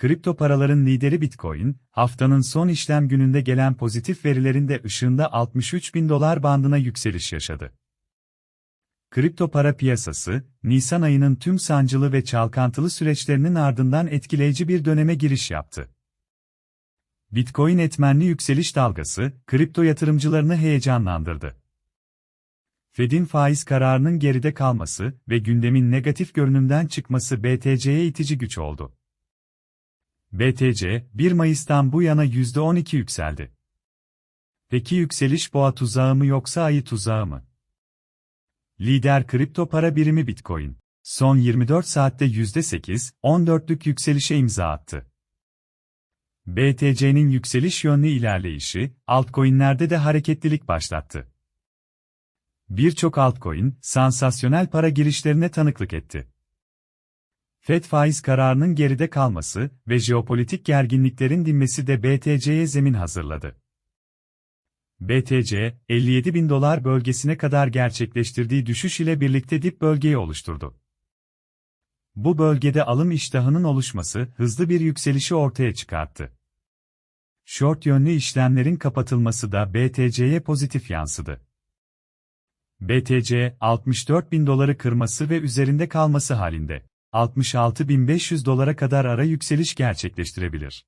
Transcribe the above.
Kripto paraların lideri Bitcoin, haftanın son işlem gününde gelen pozitif verilerin de ışığında 63 bin dolar bandına yükseliş yaşadı. Kripto para piyasası, Nisan ayının tüm sancılı ve çalkantılı süreçlerinin ardından etkileyici bir döneme giriş yaptı. Bitcoin etmenli yükseliş dalgası, kripto yatırımcılarını heyecanlandırdı. Fed'in faiz kararının geride kalması ve gündemin negatif görünümden çıkması BTC'ye itici güç oldu. BTC, 1 Mayıs'tan bu yana %12 yükseldi. Peki yükseliş boğa tuzağı mı yoksa ayı tuzağı mı? Lider kripto para birimi Bitcoin, son 24 saatte %8, 14'lük yükselişe imza attı. BTC'nin yükseliş yönlü ilerleyişi, altcoin'lerde de hareketlilik başlattı. Birçok altcoin, sansasyonel para girişlerine tanıklık etti. FED faiz kararının geride kalması ve jeopolitik gerginliklerin dinmesi de BTC'ye zemin hazırladı. BTC, 57 bin dolar bölgesine kadar gerçekleştirdiği düşüş ile birlikte dip bölgeyi oluşturdu. Bu bölgede alım iştahının oluşması hızlı bir yükselişi ortaya çıkarttı. Short yönlü işlemlerin kapatılması da BTC'ye pozitif yansıdı. BTC, 64 bin doları kırması ve üzerinde kalması halinde, 66.500 dolara kadar ara yükseliş gerçekleştirebilir.